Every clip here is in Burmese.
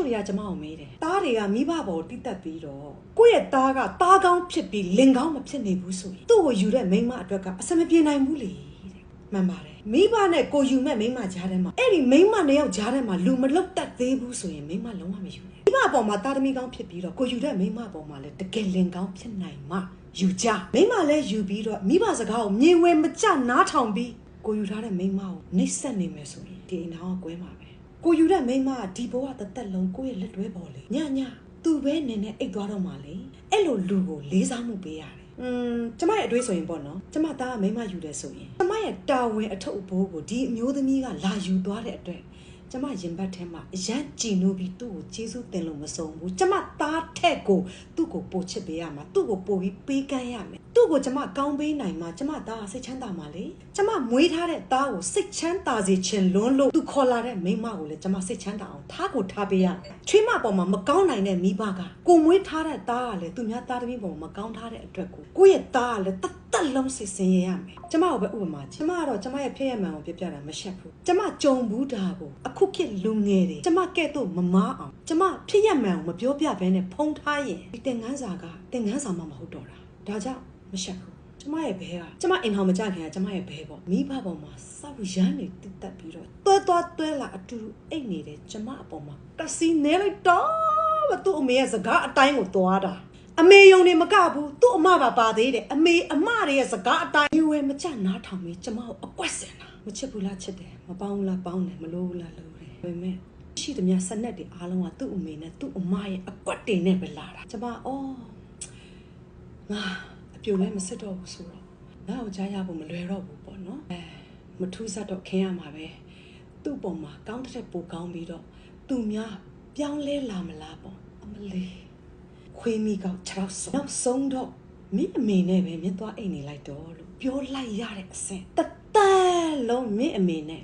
ချို့တွေကကျမကိုမေးတယ်တားတွေကမိဘပေါ်တိတက်ပြီးတော့ကိုယ့်ရဲ့တားကတားကောင်းဖြစ်ပြီးလင်ကောင်းမဖြစ်နေဘူးဆိုရင်သူ့ကိုယူတဲ့မိန်းမအတွက်ကအဆင်မပြေနိုင်ဘူးလေတဲ့မှန်ပါတယ်မိဘနဲ့ကိုယူမဲ့မိန်းမကြားထဲမှာအဲ့ဒီမိန်းမနှစ်ယောက်ကြားထဲမှာလူမလုတ်တတ်သေးဘူးဆိုရင်မိန်းမလုံးဝမယူနဲ့မိဘပေါ်မှာတားသမီးကောင်းဖြစ်ပြီးတော့ကိုယူတဲ့မိန်းမပေါ်မှာလည်းတကယ်လင်ကောင်းဖြစ်နိုင်မှယူကြမိန်းမလည်းယူပြီးတော့မိဘစကားကိုမြေဝဲမကြနားထောင်ပြီးကိုယူထားတဲ့မိန်းမကိုနှိပ်စက်နေမယ်ဆိုရင်ဒီအိမ်ထောင်ကကွဲမှာပဲ ကိုယူတဲ့မိန်းမကဒီဘဝတစ်သက်လုံးကိုယ့်ရဲ့လက်တွဲပေါ်လေညညသူပဲနေနေအိတ်သွားတော့မှလေအဲ့လိုလူကိုလေးစားမှုပေးရတယ်อืมကျမရဲ့အတွေးဆိုရင်ပေါ့နော်ကျမသားကမိန်းမယူတယ်ဆိုရင်ကျမရဲ့တာဝန်အထုပ်အဘိုးကိုဒီအမျိုးသမီးကလာယူသွားတဲ့အတွက် ကျမရင်ဘတ်ထဲမှာအရန်ကြည်နိုးပြီးသူ့ကိုကျေးဇူးတင်လို့မဆုံးဘူးကျမသားထက်ကိုသူ့ကိုပို့ချစ်ပေးရမှာသူ့ကိုပို့ပြီးပေးကမ်းရမယ်သူ့ကိုကျမကောင်းပေးနိုင်မှာကျမသားကစိတ်ချမ်းသာမှာလေကျမမွေးထားတဲ့သားကိုစိတ်ချမ်းသာစေခြင်းလွန်းလို့သူခေါ်လာတဲ့မိန်းမကိုလည်းကျမစိတ်ချမ်းသာအောင်ထားကိုထားပေးရတယ်ချွေးမပေါ်မှာမကောင်းနိုင်တဲ့မိဘကကိုမွေးထားတဲ့သားကလည်းသူများသားသမီးပေါ်မှာမကောင်းထားတဲ့အတွက်ကိုကိုယ့်ရဲ့သားကလည်းတ တ်တက်လုံးစစ်စင်ရရမယ်ကျမကိုပဲဥပမာကြည့်ကျမကတော့ကျမရဲ့ဖြစ်ရမှန်ကိုပြပြတာမရှက်ဘူးကျမကြုံဘူးတာကိုအခုခေတ်လူငယ်တွေကျမကဲ့သို့မမားအောင်ကျမဖြစ်ရမှန်ကိုမပြောပြဘဲနဲ့ဖုံးထားရင်ဒီသင်ငန်းစာကသင်ငန်းစာမှမဟုတ်တော့တာဒါကြောင့်မရှက်ဘူးကျမရဲ့ဘဲကကျမအင်ဟောင်မကြခင်ကကျမရဲ့ဘဲပေါ့မိဘပေါ်မှာစောက်ရမ်းနေတက်တက်ပြီးတော့တွဲသွားတွဲလာအတူတူအိတ်နေတဲ့ကျမအပေါ်မှာကစီနေလိုက်တော့မသူ့အမေရဲ့စကားအတိုင်းကိုသွားတာ အမေယုံနေမကဘူးသူ့အမပါပါသေးတယ်အမေအမတွေရဲ့စကားအတိုင်းရွယ်မကြနားထောင်ပြီးကျမကိုအကွက်စင်တာမချစ်ဘူးလားချစ်တယ်မပေါင်းဘူးလားပေါင်းတယ်မလို့ဘူးလားလို့တယ်ဒါပေမဲ့ရှိသမျှစနက်တွေအားလုံးကသူ့အမေနဲ့သူ့အမရဲ့အကွက်တွေနဲ့ပဲလာတာကျမအော်ငါအပြိုလဲမစစ်တော့ဘူးဆိုတော့ငါ့ကိုကြားရဖို့မလွယ်တော့ဘူးပေါ့နော်အဲမထူးဆတ်တော့ခင်းရမှာပဲသူ့ပုံမှာကောင်းတဲ့ပိုကောင်းပြီးတော့သူများပြောင်းလဲလာမလားပေါ့အမလေး ခွေးမိကောက်ခြေထောက်ဆုံးနောက်ဆုံးတော့မင်းအမေနဲ့ပဲမြတ်သွားအိမ်နေလိုက်တော့လို့ပြောလိုက်ရတဲ့အဆင့်တသက်လုံးမင်းအမေနဲ့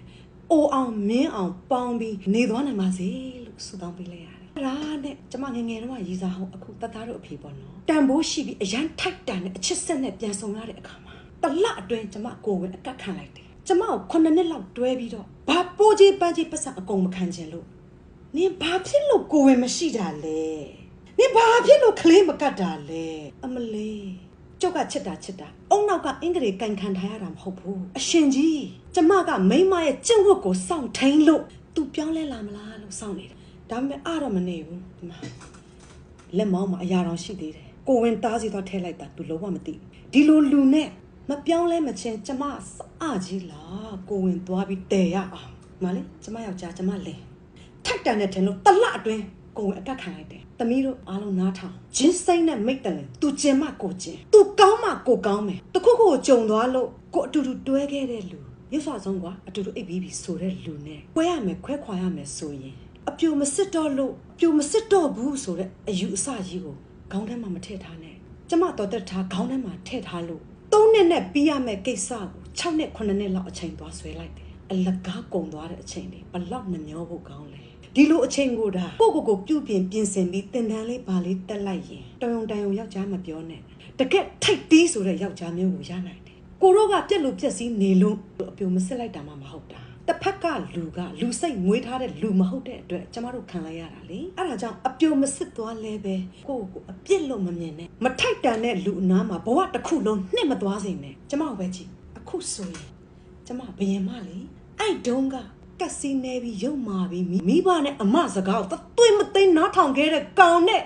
အိုအောင်မင်းအောင်ပေါင်းပြီးနေသွားနိုင်ပါစေလို့ဆုတောင်းပေးလိုက်ရတယ်။ဒါနဲ့ကျမငယ်ငယ်တုန်းကရည်စားဟောင်းအခုတသားတို့အဖေပေါ့နော်။တန်ဖိုးရှိပြီးအရန်ထိုက်တန်တဲ့အချစ်ဆက်နဲ့ပြန်ဆောင်ရတဲ့အခါမှာတလအတွင်းကျမကိုယ်ဝင်အကတ်ခံလိုက်တယ်။ကျမကို9နှစ်လောက်တွဲပြီးတော့ဘာပိုးကြီးပန်းကြီးပတ်စံအကုန်မခံချင်လို့နင်ဘာဖြစ်လို့ကိုယ်ဝင်မရှိတာလဲ။ နင်ဘာဖြစ်လို့ကလေးမကတ်တာလဲ။အမလေးကျုပ်ကချစ်တာချစ်တာအုံနောက်ကအင်္ဂရေကန်ခံထားရတာမဟုတ်ဘူးအရှင်ကြီးကျမကမိမရဲ့ကျင့်ဝတ်ကိုစောင့်ထိန်လို့ तू ပြောင်းလဲလာမလားလို့စောင့်နေတာဒါပေမဲ့အားတော့မနေဘူးဒီမှာလက်မောင်းမှာအရာတော်ရှိသေးတယ်ကိုဝင်သားစီတော့ထဲလိုက်တာ तू လုံးဝမသိဘူးဒီလိုလူနဲ့မပြောင်းလဲမချင်းကျမစအကြီးလားကိုဝင်သွားပြီးတဲရအောင်မလေးကျမယောက်ျားကျမလင်ထက်တန်တဲ့ထင်လို့တလအတွင်း ကိုဝင်အကတ်ခံလိုက်တယ်။သမီးတို့အားလုံးနားထောင်။ဂျင်းစိမ့်နဲ့မိတ်တယ်လေ။ तू ကျင်မကိုကျင်။ तू ကောင်းမကိုကောင်းမယ်။တခုခုကိုကြုံသွားလို့ကိုအတူတူတွဲခဲ့တဲ့လူ။ရုပ်စွာဆုံးကွာအတူတူအိပ်ပြီးပြီဆိုတဲ့လူနဲ့ခွဲရမယ်ခွဲခွာရမယ်ဆိုရင်အပြိုမစစ်တော့လို့အပြိုမစစ်တော့ဘူးဆိုတဲ့အယူအဆကြီးကိုခေါင်းထဲမှာမထည့်ထားနဲ့။ကျမတော်တက်ထားခေါင်းထဲမှာထည့်ထားလို့၃နှစ်နဲ့ပြီးရမယ့်ကိစ္စကို6နှစ်9နှစ်လောက်အချိန်သွားဆွဲလိုက်တယ်။အလကားကုံသွားတဲ့အချိန်တွေဘလောက်နှမျောဖို့ကောင်းလဲ။ ဒီလိုအချိန်ကိုဒါကိုကိုကိုပြုပြင်ပြင်ဆင်ပြီးတင်တန်းလေးပါလေးတက်လိုက်ရင်တယုံတယုံယောက်ျားမပြောနဲ့တကက်ထိတ်တီးဆိုတဲ့ယောက်ျားမျိုးကိုရနိုင်တယ်ကိုတို့ကပြက်လို့ပြက်စီးနေလို့အပြိုမစစ်လိုက်တာမှမဟုတ်တာတစ်ဖက်ကလူကလူစိတ်မွေးထားတဲ့လူမဟုတ်တဲ့အတွက်ကျမတို့ခံလိုက်ရတာလေအဲ့ဒါကြောင့်အပြိုမစစ်သွားလဲပဲကိုကိုအပြစ်လို့မမြင်နဲ့မထိုက်တန်တဲ့လူအနားမှာဘဝတစ်ခုလုံးနှစ်မသွားစေနဲ့ကျမကိုပဲကြည့်အခုဆိုရင်ကျမဘယင်မလေအဲ့တုန်းက ကက်စီနေပြီးရုံမာပြီးမိဘနဲ့အမစကားကိုသွေးမသိမ်းနားထောင်ခဲ့တဲ့ကောင်နဲ့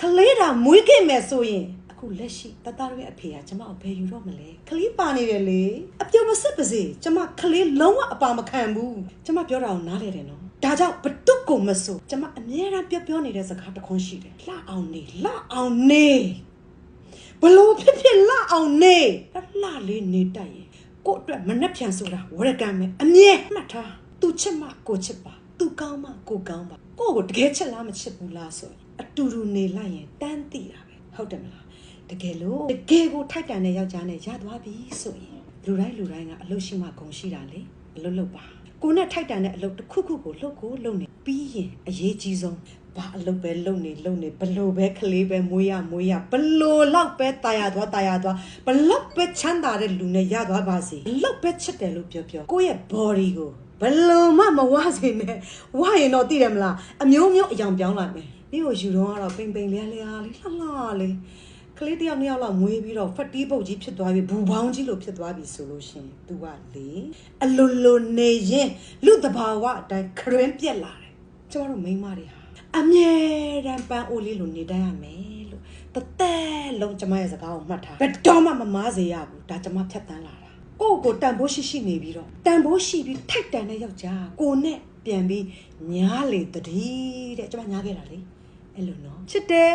ကလေးတာမွေးခဲ့မယ်ဆိုရင်အခုလက်ရှိတတရရဲ့အဖေကကျမကိုဘယ်ယူတော့မလဲကလေးပါနေတယ်လေအပြုံမစစ်ပါစေကျမကလေးလုံးဝအပါမခံဘူးကျမပြောတာကိုနားလဲတယ်နော်ဒါကြောင့်ဘတုတ်ကိုမဆိုကျမအမြဲတမ်းပြောပြောနေတဲ့စကားတစ်ခွန်းရှိတယ်လှအောင်နေလှအောင်နေဘလို့ဖြစ်ဖြစ်လှအောင်နေလှလေးနေတတ်ရင်ကို့အတွက်မနှက်ဖြန်ဆိုတာဝရကံပဲအမြဲမှတ်ထား သူချစ်မှကိုချစ်ပါသူကောင်းမှကိုကောင်းပါကိုကိုတကယ်ချစ်လားမချစ်ဘူးလားဆိုရင်အတူတူနေလိုက်ရင်တန်းသိတာပဲဟုတ်တယ်မလားတကယ်လို့တကယ်ကိုထိုက်တန်တဲ့ယောက်ျားနဲ့ရသွားပြီဆိုရင်လူတိုင်းလူတိုင်းကအလုရှိမှဂုံရှိတာလေအလုလုပါကိုနဲ့ထိုက်တန်တဲ့အလုပ်တစ်ခုခုကိုလှုပ်ကိုလှုပ်နေပြီးရင်အရေးကြီးဆုံးဘာအလုပ်ပဲလုပ်နေလုပ်နေဘလို့ပဲကလေးပဲမွေးရမွေးရဘလို့လောက်ပဲတာယာသွားတာယာသွားဘလောက်ပဲချမ်းသာတဲ့လူနဲ့ရသွားပါစေလောက်ပဲချစ်တယ်လို့ပြောပြောကိုယ့်ရဲ့ body ကို ဘဘလို့မှမဝစေနဲ့ဝရင်တော့သိတယ်မလားအမျိုးမျိုးအယောင်ပြောင်းလာမယ်မင်းကိုယူတော့ကတော့ပိန်ပိန်လျားလျားလေးလှလှလေးကလေးတစ်ယောက်နှစ်ယောက်လောက်မွေးပြီးတော့ဖတ်တီးပုတ်ကြီးဖြစ်သွားပြီဘူပေါင်းကြီးလိုဖြစ်သွားပြီဆိုလို့ရှရင် तू ကလေအလိုလိုနေရင်လူတဘာဝအတိုင်းခရင်ပြက်လာတယ်ကျမတို့မိန်းမတွေဟာအမြဲတမ်းပန်းအိုးလေးလိုနေတတ်ရမယ်လို့တသက်လုံးကျမရဲ့စကားကိုမှတ်ထားဘယ်တော့မှမမားစေရဘူးဒါကျမဖြတ်တန်းလာတာ ကိုယ့်ကိုယ်တန်ဖိုးရှိရှိနေပြီးတော့တန်ဖိုးရှိပြီးထိုက်တန်တဲ့ယောက်ျားကိုနဲ့ပြန်ပြီးညားလေတည်းတဲ့ကျမညားခဲ့တာလေအဲ့လိုနော်ချစ်တယ်